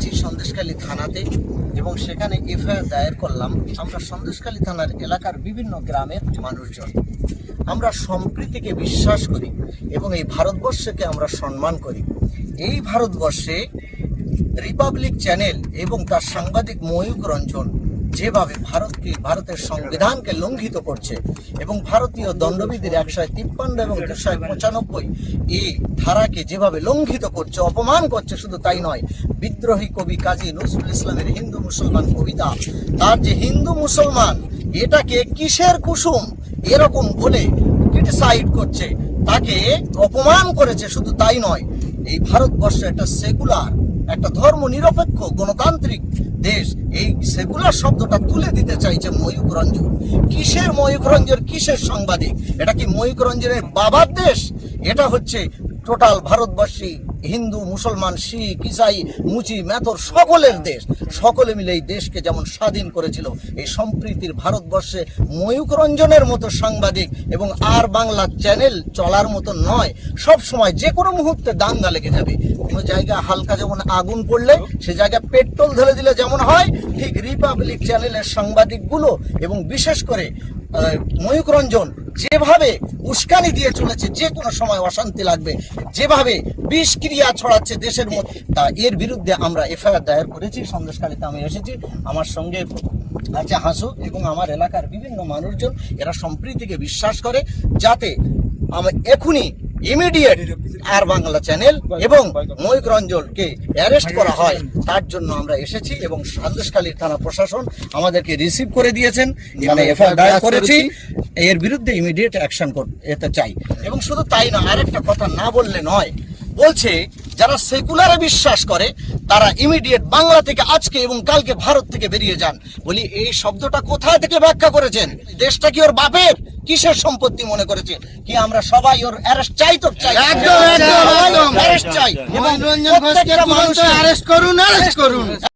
গেছি সন্দেশখালী থানাতে এবং সেখানে এফআইআর দায়ের করলাম আমরা সন্দেশখালী থানার এলাকার বিভিন্ন গ্রামের মানুষজন। আমরা সম্প্রীতিকে বিশ্বাস করি এবং এই ভারতবর্ষকে আমরা সম্মান করি। এই ভারতবর্ষে রিপাবলিক চ্যানেল এবং তার সাংবাদিক ময়ূক রঞ্জন যেভাবে ভারতকে, ভারতের সংবিধানকে লঙ্ঘিত করছে এবং ভারতীয় দণ্ডবিধির একশো তিপ্পান্ন এবং দুশো পঁচানব্বই এই ধারাকে যেভাবে লঙ্ঘিত করছে, অপমান করছে, শুধু তাই নয়, বিদ্রোহী কবি কাজী নজরুল ইসলামের হিন্দু মুসলমান কবিতা, তার যে হিন্দু মুসলমান, এটাকে কিসের কুসুম, এরকম বলে ক্রিটিসাইড করছে, তাকে অপমান করেছে, শুধু তাই নয়, এই ভারতবর্ষ একটা সেকুলার, একটা ধর্ম নিরপেক্ষ গণতান্ত্রিক দেশ সেকুলার শব্দটা তুলে দিতে চাইছে ময়ূক রঞ্জন। কিসের ময়ূক রঞ্জন? কিসের সাংবাদিক? এটা কি ময়ূক রঞ্জনের বাবার দেশ? এটা হচ্ছে টোটাল ভারতবর্ষী হিন্দু, মুসলমান, শিখ, ইসাই, মুচি মেথর সকলের দেশ। সকলে মিলে এই দেশকে যেমন স্বাধীন করেছিল, এই সম্প্রীতির ভারতবর্ষে ময়ূক রঞ্জনের মতো সাংবাদিক এবং আর বাংলা চ্যানেল চলার মতো নয়। সব সময় যে কোনো মুহূর্তে দাঙ্গা লেগে যাবে। কোনো জায়গায় হালকা যেমন আগুন পড়লে, সে জায়গায় পেট্রোল ঢেলে দিলে যেমন হয় ঠিক রিপাবলিক চ্যানেলের সাংবাদিকগুলো এবং বিশেষ করে ময়ূক রঞ্জন যেভাবে উস্কানি দিয়ে চলেছে, যে কোনো সময় অশান্তি লাগবে, যেভাবে বিষক্রিয়া ছড়াচ্ছে দেশের মধ্যে তা এর বিরুদ্ধে আমরা এফআইআর দায়ের করেছি সন্দেশকালীতে আমি এসেছি, আমার সঙ্গে আছে হাসু এবং আমার এলাকার বিভিন্ন মানুষজন, এরা সম্প্রীতিকে বিশ্বাস করে, যাতে আমি এখনই ইমিডিয়েট আর বাংলা চ্যানেল এবং ময়ূক রঞ্জনকে অ্যারেস্ট করা হয়। তার জন্য আমরা এসেছি এবং সন্দেশখালীর থানা প্রশাসন আমাদেরকে রিসিভ করে দিয়েছেন। এখানে এফআইআর দায়ের করেছি। এর বিরুদ্ধে ইমিডিয়েট অ্যাকশন করতে চাই। এবং শুধু তাই না আরেকটা কথা না বললে নয় বলছে যারা সেকুলারে বিশ্বাস করে তারা ইমিডিয়েট বাংলা থেকে আজকে এবং কালকে ভারত থেকে বেরিয়ে যান। বলি এই শব্দটা কোথায় থেকে ব্যাখ্যা করেছেন? দেশটা কি ওর বাপের? কিসের সম্পত্তি মনে করেছে? কি আমরা সবাই ওর অ্যারেস্ট চাই তো? চাই। একদম, একদম, একদম। অ্যারেস্ট চাই। এবং রঞ্জন ঘোষকে তুরন্ত অ্যারেস্ট করুন অ্যারেস্ট করুন।